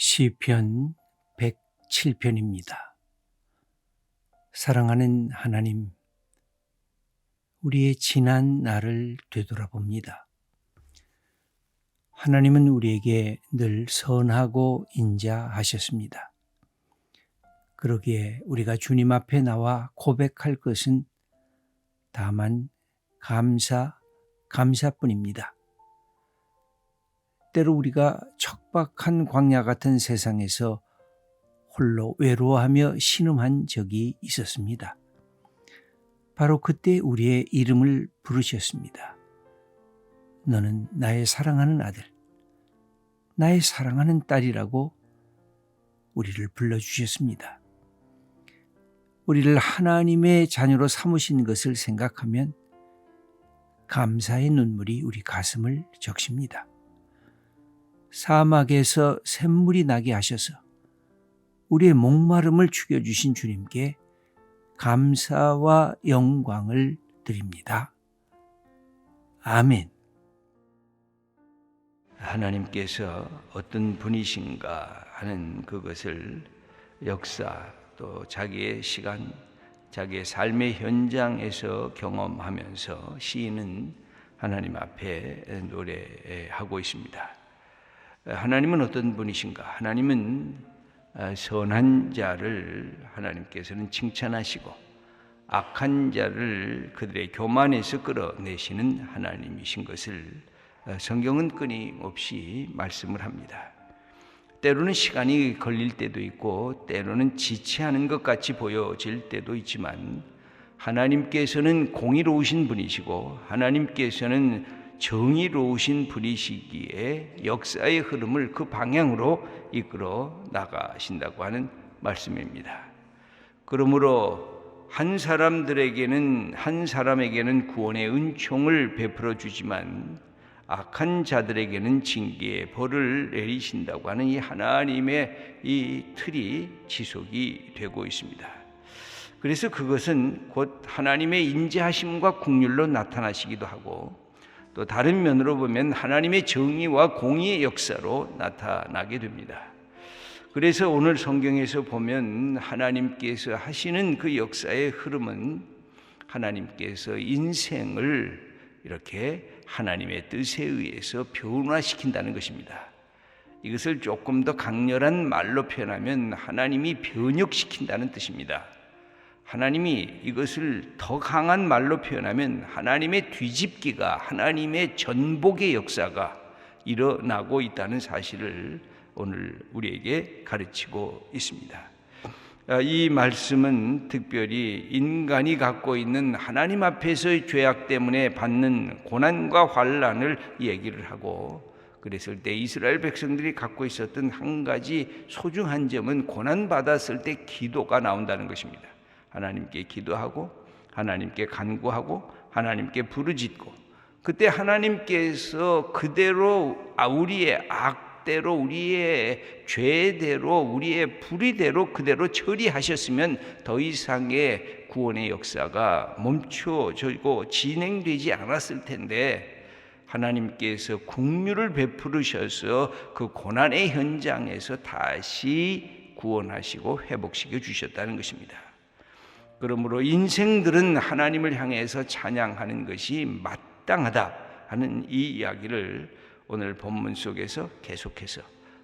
시편 107편입니다. 사랑하는 하나님, 우리의 지난 날을 되돌아봅니다. 하나님은 우리에게 늘 선하고 인자하셨습니다. 그러기에 우리가 주님 앞에 나와 고백할 것은 다만 감사, 감사뿐입니다. 때로 우리가 척박한 광야 같은 세상에서 홀로 외로워하며 신음한 적이 있었습니다. 바로 그때 우리의 이름을 부르셨습니다. 너는 나의 사랑하는 아들, 나의 사랑하는 딸이라고 우리를 불러주셨습니다. 우리를 하나님의 자녀로 삼으신 것을 생각하면 감사의 눈물이 우리 가슴을 적십니다. 사막에서 샘물이 나게 하셔서 우리의 목마름을 죽여주신 주님께 감사와 영광을 드립니다. 아멘. 하나님께서 어떤 분이신가 하는 그것을 역사 또 자기의 시간, 자기의 삶의 현장에서 경험하면서 시인은 하나님 앞에 노래하고 있습니다. 하나님은 어떤 분이신가? 하나님은 선한 자를 하나님께서는 칭찬하시고 악한 자를 그들의 교만에서 끌어내시는 하나님이신 것을 성경은 끊임없이 말씀을 합니다. 때로는 시간이 걸릴 때도 있고 때로는 지체하는 것 같이 보여질 때도 있지만 하나님께서는 공의로우신 분이시고 하나님께서는 정의로우신 분이시기에 역사의 흐름을 그 방향으로 이끌어 나가신다고 하는 말씀입니다. 그러므로 한 사람들에게는 한 사람에게는 구원의 은총을 베풀어 주지만 악한 자들에게는 징계의 벌을 내리신다고 하는 이 하나님의 이 틀이 지속이 되고 있습니다. 그래서 그것은 곧 하나님의 인자하심과 국률로 나타나시기도 하고 또 다른 면으로 보면 하나님의 정의와 공의의 역사로 나타나게 됩니다. 그래서 오늘 성경에서 보면 하나님께서 하시는 그 역사의 흐름은 하나님께서 인생을 이렇게 하나님의 뜻에 의해서 변화시킨다는 것입니다. 이것을 조금 더 강렬한 말로 표현하면 하나님이 변혁시킨다는 뜻입니다. 하나님이 이것을 더 강한 말로 표현하면 하나님의 뒤집기가 하나님의 전복의 역사가 일어나고 있다는 사실을 오늘 우리에게 가르치고 있습니다. 아, 이 말씀은 특별히 인간이 갖고 있는 하나님 앞에서의 죄악 때문에 받는 고난과 환란을 얘기를 하고 그랬을 때 이스라엘 백성들이 갖고 있었던 한 가지 소중한 점은 고난 받았을 때 기도가 나온다는 것입니다. 하나님께 기도하고 하나님께 간구하고 하나님께 부르짖고 그때 하나님께서 그대로 아, 우리의 악대로 우리의 죄대로 우리의 불의대로 그대로 처리하셨으면 더 이상의 구원의 역사가 멈춰지고 진행되지 않았을 텐데 하나님께서 국류를 베푸르셔서 그 고난의 현장에서 다시 구원하시고 회복시켜 주셨다는 것입니다. 그러므로 인생들은 하나님을 향해서 찬양하는 것이 마땅하다 하는 이 이야기를 오늘 본문 속에서 계속해서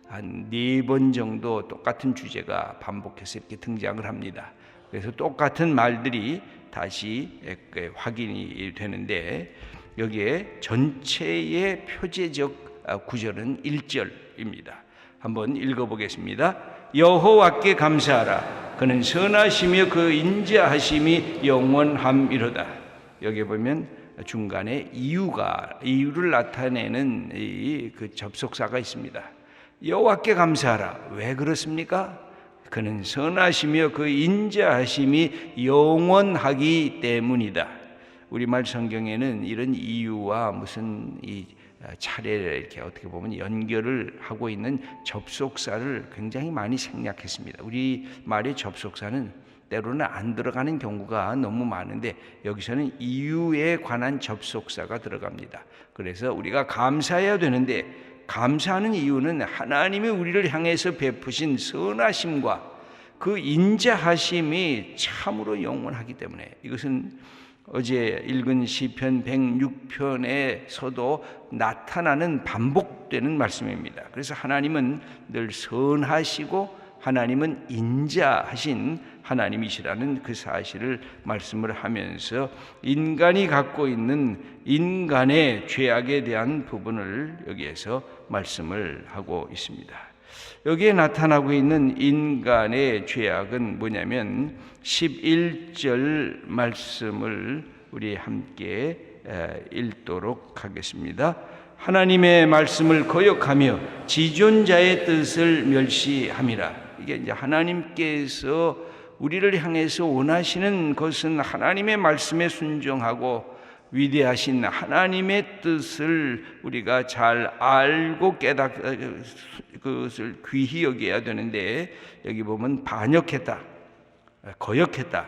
한 네 번 정도 똑같은 주제가 반복해서 이렇게 등장을 합니다. 그래서 똑같은 말들이 다시 확인이 되는데 여기에 전체의 표제적 구절은 1절입니다. 한번 읽어보겠습니다. 여호와께 감사하라. 그는 선하시며 그 인자하심이 영원함이로다. 여기 보면 중간에 이유가 이유를 나타내는 그 접속사가 있습니다. 여호와께 감사하라. 왜 그렇습니까? 그는 선하시며 그 인자하심이 영원하기 때문이다. 우리말 성경에는 이런 이유와 무슨 이 차례를 이렇게 어떻게 보면 연결을 하고 있는 접속사를 굉장히 많이 생략했습니다. 우리 말의 접속사는 때로는 안 들어가는 경우가 너무 많은데 여기서는 이유에 관한 접속사가 들어갑니다. 그래서 우리가 감사해야 되는데 감사하는 이유는 하나님이 우리를 향해서 베푸신 선하심과 그 인자하심이 참으로 영원하기 때문에 이것은 어제 읽은 시편 106편에서도 나타나는 반복되는 말씀입니다. 그래서 하나님은 늘 선하시고 하나님은 인자하신 하나님이시라는 그 사실을 말씀을 하면서 인간이 갖고 있는 인간의 죄악에 대한 부분을 여기에서 말씀을 하고 있습니다. 여기에 나타나고 있는 인간의 죄악은 뭐냐면 11절 말씀을 우리 함께 읽도록 하겠습니다. 하나님의 말씀을 거역하며 지존자의 뜻을 멸시함이라. 이게 이제 하나님께서 우리를 향해서 원하시는 것은 하나님의 말씀에 순종하고 위대하신 하나님의 뜻을 우리가 잘 알고 깨닫 그것을 귀히 여겨야 되는데 여기 보면 반역했다, 거역했다,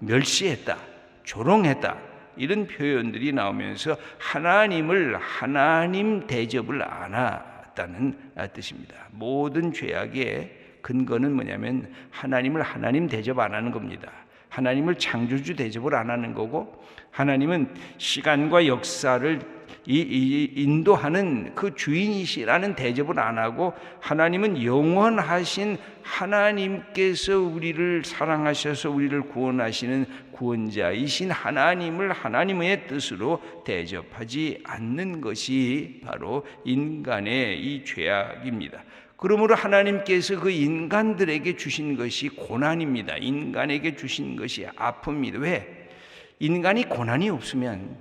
멸시했다, 조롱했다 이런 표현들이 나오면서 하나님을 하나님 대접을 안 했다는 뜻입니다. 모든 죄악의 근거는 뭐냐면 하나님을 하나님 대접 안 하는 겁니다. 하나님을 창조주 대접을 안 하는 거고 하나님은 시간과 역사를 이, 이, 인도하는 그 주인이시라는 대접을 안 하고 하나님은 영원하신 하나님께서 우리를 사랑하셔서 우리를 구원하시는 구원자이신 하나님을 하나님의 뜻으로 대접하지 않는 것이 바로 인간의 이 죄악입니다. 그러므로 하나님께서 그 인간들에게 주신 것이 고난입니다. 인간에게 주신 것이 아픔입니다. 왜? 인간이 고난이 없으면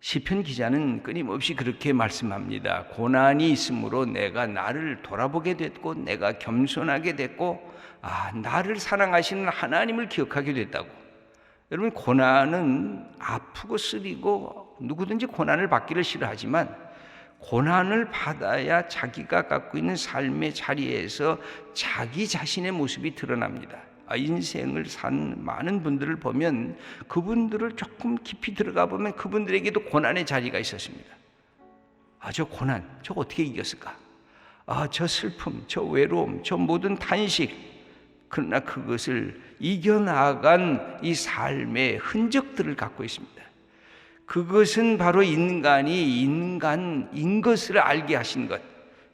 시편 기자는 끊임없이 그렇게 말씀합니다. 고난이 있으므로 내가 나를 돌아보게 됐고 내가 겸손하게 됐고 아, 나를 사랑하시는 하나님을 기억하게 됐다고. 여러분 고난은 아프고 쓰리고 누구든지 고난을 받기를 싫어하지만 고난을 받아야 자기가 갖고 있는 삶의 자리에서 자기 자신의 모습이 드러납니다. 아, 인생을 산 많은 분들을 보면 그분들을 조금 깊이 들어가 보면 그분들에게도 고난의 자리가 있었습니다. 아, 저 고난, 저 어떻게 이겼을까? 아, 저 슬픔, 저 외로움, 저 모든 탄식. 그러나 그것을 이겨나간 이 삶의 흔적들을 갖고 있습니다. 그것은 바로 인간이 인간인 것을 알게 하신 것.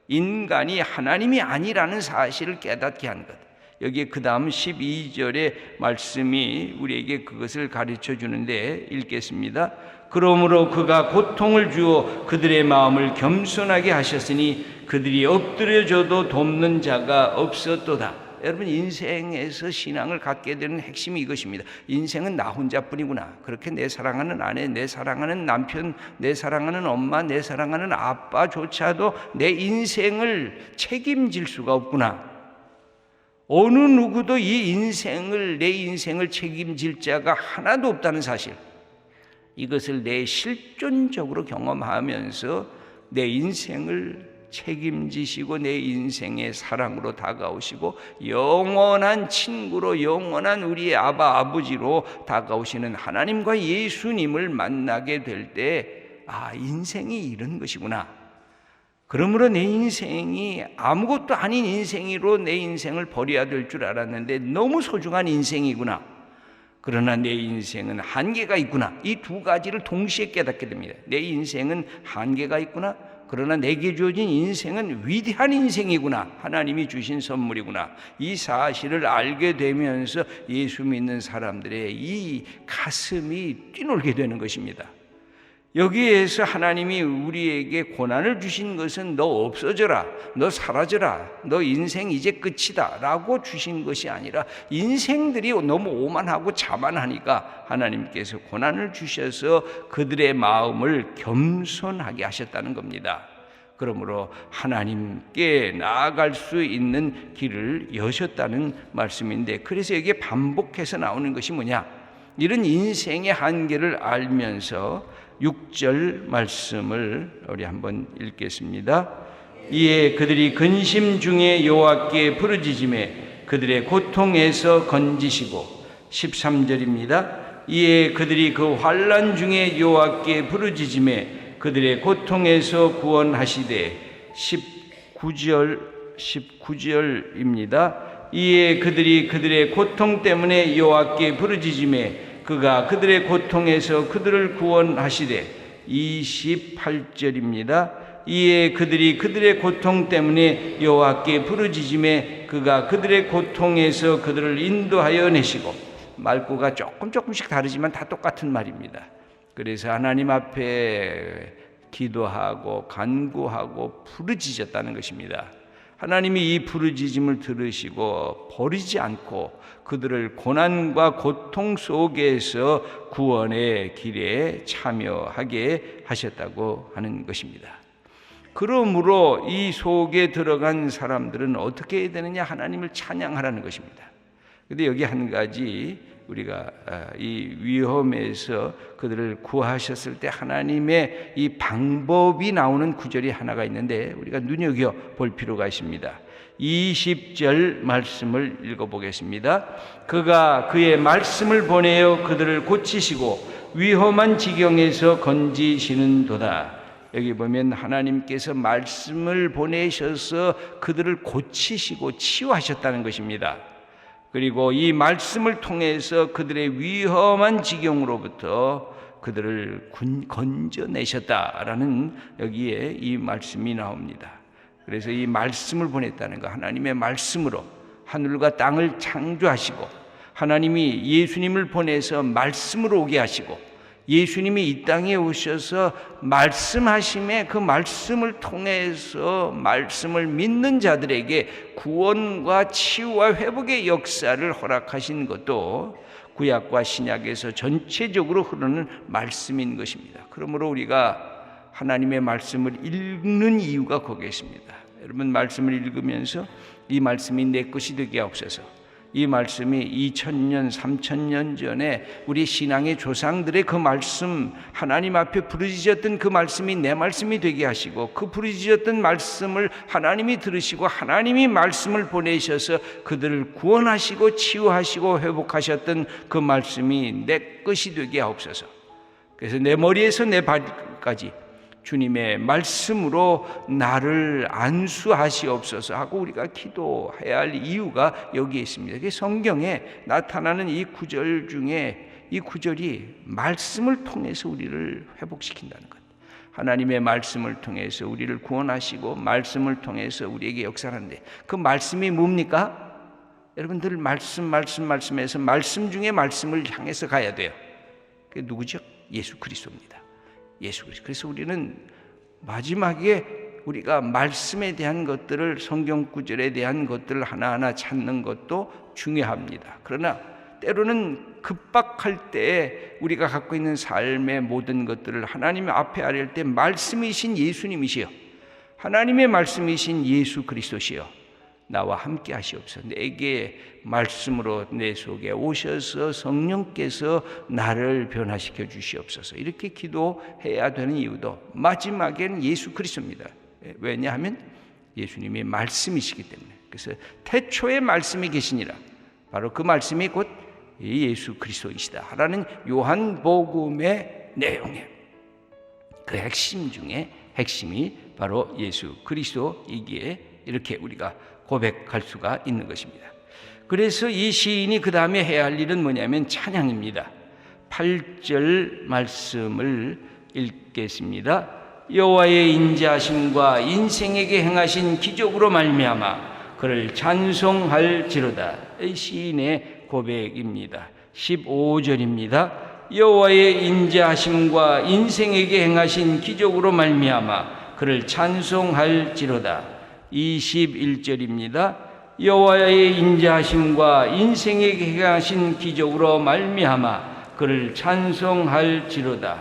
인간이 하나님이 아니라는 사실을 깨닫게 한 것. 여기에 그 다음 12절의 말씀이 우리에게 그것을 가르쳐 주는데 읽겠습니다. 그러므로 그가 고통을 주어 그들의 마음을 겸손하게 하셨으니 그들이 엎드려져도 돕는 자가 없었도다. 여러분 인생에서 신앙을 갖게 되는 핵심이 이것입니다. 인생은 나 혼자뿐이구나. 그렇게 내 사랑하는 아내, 내 사랑하는 남편, 내 사랑하는 엄마, 내 사랑하는 아빠조차도 내 인생을 책임질 수가 없구나. 어느 누구도 이 인생을 내 인생을 책임질 자가 하나도 없다는 사실. 이것을 내 실존적으로 경험하면서 내 인생을 책임지시고 내 인생의 사랑으로 다가오시고 영원한 친구로 영원한 우리의 아바 아버지로 다가오시는 하나님과 예수님을 만나게 될 때 아, 인생이 이런 것이구나. 그러므로 내 인생이 아무것도 아닌 인생으로 내 인생을 버려야 될 줄 알았는데 너무 소중한 인생이구나. 그러나 내 인생은 한계가 있구나. 이 두 가지를 동시에 깨닫게 됩니다. 내 인생은 한계가 있구나. 그러나 내게 주어진 인생은 위대한 인생이구나. 하나님이 주신 선물이구나. 이 사실을 알게 되면서 예수 믿는 사람들의 이 가슴이 뛰놀게 되는 것입니다. 여기에서 하나님이 우리에게 고난을 주신 것은 너 없어져라, 너 사라져라, 너 인생 이제 끝이다 라고 주신 것이 아니라 인생들이 너무 오만하고 자만하니까 하나님께서 고난을 주셔서 그들의 마음을 겸손하게 하셨다는 겁니다. 그러므로 하나님께 나아갈 수 있는 길을 여셨다는 말씀인데 그래서 여기에 반복해서 나오는 것이 뭐냐? 이런 인생의 한계를 알면서 6절 말씀을 우리 한번 읽겠습니다. 이에 그들이 근심 중에 여호와께 부르짖음에 그들의 고통에서 건지시고 13절입니다. 이에 그들이 그 환란 중에 여호와께 부르짖음에 그들의 고통에서 구원하시되 19절 19절입니다. 이에 그들이 그들의 고통 때문에 여호와께 부르짖음에 그가 그들의 고통에서 그들을 구원하시되 28절입니다. 이에 그들이 그들의 고통 때문에 여호와께 부르짖음에 그가 그들의 고통에서 그들을 인도하여 내시고 말구가 조금 조금씩 다르지만 다 똑같은 말입니다. 그래서 하나님 앞에 기도하고 간구하고 부르짖었다는 것입니다. 하나님이 이 부르짖음을 들으시고 버리지 않고 그들을 고난과 고통 속에서 구원의 길에 참여하게 하셨다고 하는 것입니다. 그러므로 이 속에 들어간 사람들은 어떻게 해야 되느냐? 하나님을 찬양하라는 것입니다. 근데 여기 한 가지 우리가 아, 이 위험에서 그들을 구하셨을 때 하나님의 이 방법이 나오는 구절이 하나가 있는데 우리가 눈여겨 볼 필요가 있습니다. 20절 말씀을 읽어 보겠습니다. 그가 그의 말씀을 보내어 그들을 고치시고 위험한 지경에서 건지시는도다. 여기 보면 하나님께서 말씀을 보내셔서 그들을 고치시고 치유하셨다는 것입니다. 그리고 이 말씀을 통해서 그들의 위험한 지경으로부터 그들을 군- 건져내셨다라는 여기에 이 말씀이 나옵니다. 그래서 이 말씀을 보냈다는 거 하나님의 말씀으로 하늘과 땅을 창조하시고 하나님이 예수님을 보내서 말씀으로 오게 하시고 예수님이 이 땅에 오셔서 말씀하심에 그 말씀을 통해서 말씀을 믿는 자들에게 구원과 치유와 회복의 역사를 허락하신 것도 구약과 신약에서 전체적으로 흐르는 말씀인 것입니다. 그러므로 우리가 하나님의 말씀을 읽는 이유가 거기에 있습니다. 여러분 말씀을 읽으면서 이 말씀이 내 것이 되게 하옵소서. 이 말씀이 2000년, 3000년 전에 우리 신앙의 조상들의 그 말씀, 하나님 앞에 부르짖었던 그 말씀이 내 말씀이 되게 하시고 그 부르짖었던 말씀을 하나님이 들으시고 하나님이 말씀을 보내셔서 그들을 구원하시고 치유하시고 회복하셨던 그 말씀이 내 것이 되게 하옵소서. 그래서 내 머리에서 내 발까지 주님의 말씀으로 나를 안수하시옵소서 하고 우리가 기도해야 할 이유가 여기에 있습니다. 성경에 나타나는 이 구절 중에 이 구절이 말씀을 통해서 우리를 회복시킨다는 것. 하나님의 말씀을 통해서 우리를 구원하시고 말씀을 통해서 우리에게 역사하는데 그 말씀이 뭡니까? 여러분들 말씀 말씀 말씀에서 말씀 중에 말씀을 향해서 가야 돼요. 그게 누구죠? 예수 그리스도입니다. 예수 그리스도. 그래서 우리는 마지막에 우리가 말씀에 대한 것들을 성경 구절에 대한 것들을 하나하나 찾는 것도 중요합니다. 그러나 때로는 급박할 때 우리가 갖고 있는 삶의 모든 것들을 하나님 앞에 아뢰할 때 말씀이신 예수님이시여 하나님의 말씀이신 예수 그리스도시여 나와 함께 하시옵소서. 내게 말씀으로 내 속에 오셔서 성령께서 나를 변화시켜 주시옵소서. 이렇게 기도해야 되는 이유도 마지막에는 예수 그리스도입니다. 왜냐하면 예수님이 말씀이시기 때문에. 그래서 태초에 말씀이 계시니라. 바로 그 말씀이 곧 예수 그리스도이시다라는 요한복음의 내용에 그 핵심 중에 핵심이 바로 예수 그리스도이기에 이렇게 우리가 고백할 수가 있는 것입니다. 그래서 이 시인이 그 다음에 해야 할 일은 뭐냐면 찬양입니다. 8절 말씀을 읽겠습니다. 여호와의 인자하심과 인생에게 행하신 기적으로 말미암아 그를 찬송할지로다. 이 시인의 고백입니다. 15절입니다. 여호와의 인자하심과 인생에게 행하신 기적으로 말미암아 그를 찬송할지로다. 21절입니다. 여호와의 인자하심과 인생에게 행하신 기적으로 말미암아 그를 찬송할지로다.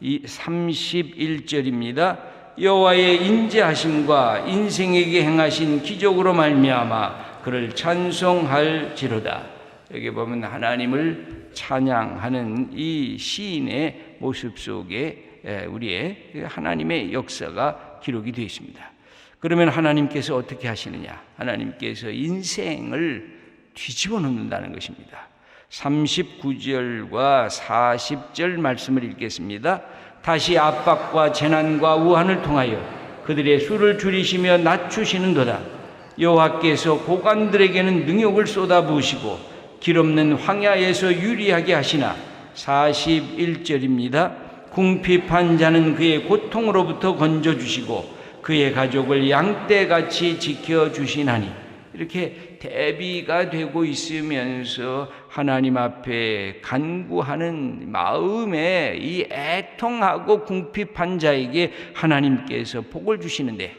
이 31절입니다. 여호와의 인자하심과 인생에게 행하신 기적으로 말미암아 그를 찬송할지로다. 여기 보면 하나님을 찬양하는 이 시인의 모습 속에 우리의 하나님의 역사가 기록이 되어 있습니다. 그러면 하나님께서 어떻게 하시느냐? 하나님께서 인생을 뒤집어 놓는다는 것입니다. 39절과 40절 말씀을 읽겠습니다. 다시 압박과 재난과 우한을 통하여 그들의 수를 줄이시며 낮추시는도다. 여호와께서 고관들에게는 능욕을 쏟아부으시고 길 없는 황야에서 유리하게 하시나 41절입니다. 궁핍한 자는 그의 고통으로부터 건져 주시고 그의 가족을 양떼같이 지켜 주시나니 이렇게 대비가 되고 있으면서 하나님 앞에 간구하는 마음에 이 애통하고 궁핍한 자에게 하나님께서 복을 주시는데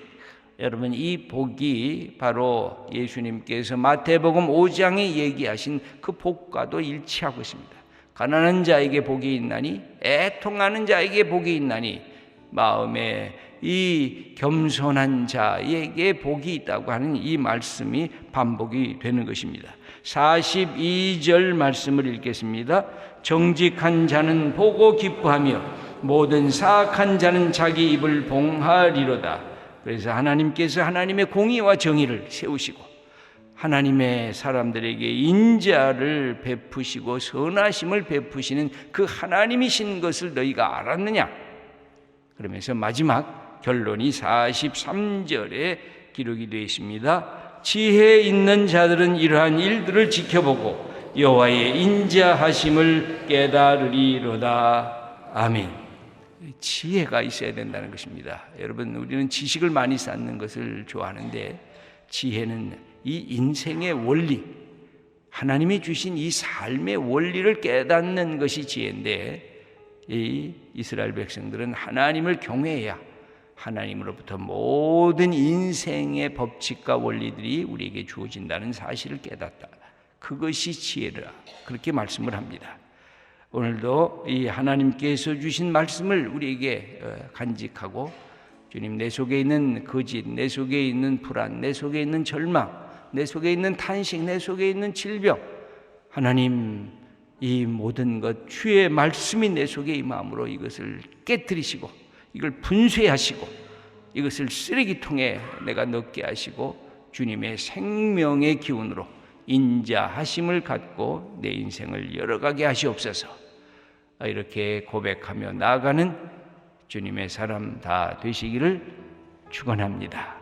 여러분 이 복이 바로 예수님께서 마태복음 5장에 얘기하신 그 복과도 일치하고 있습니다. 가난한 자에게 복이 있나니 애통하는 자에게 복이 있나니 마음에 이 겸손한 자에게 복이 있다고 하는 이 말씀이 반복이 되는 것입니다. 42절 말씀을 읽겠습니다. 정직한 자는 보고 기뻐하며 모든 사악한 자는 자기 입을 봉하리로다. 그래서 하나님께서 하나님의 공의와 정의를 세우시고 하나님의 사람들에게 인자를 베푸시고 선하심을 베푸시는 그 하나님이신 것을 너희가 알았느냐? 그러면서 마지막 결론이 43절에 기록이 되어 있습니다. 지혜 있는 자들은 이러한 일들을 지켜보고 여호와의 인자하심을 깨달으리로다. 아멘. 지혜가 있어야 된다는 것입니다. 여러분 우리는 지식을 많이 쌓는 것을 좋아하는데 지혜는 이 인생의 원리, 하나님이 주신 이 삶의 원리를 깨닫는 것이 지혜인데 이 이스라엘 백성들은 하나님을 경외해야 하나님으로부터 모든 인생의 법칙과 원리들이 우리에게 주어진다는 사실을 깨닫다. 그것이 지혜라. 그렇게 말씀을 합니다. 오늘도 이 하나님께서 주신 말씀을 우리에게 어, 간직하고 주님 내 속에 있는 거짓, 내 속에 있는 불안, 내 속에 있는 절망, 내 속에 있는 탄식, 내 속에 있는 질병, 하나님 이 모든 것 주의 말씀이 내 속에 임함으로 이것을 깨뜨리시고 이걸 분쇄하시고 이것을 쓰레기통에 내가 넣게 하시고 주님의 생명의 기운으로 인자하심을 갖고 내 인생을 열어가게 하시옵소서. 이렇게 고백하며 나아가는 주님의 사람 다 되시기를 축원합니다.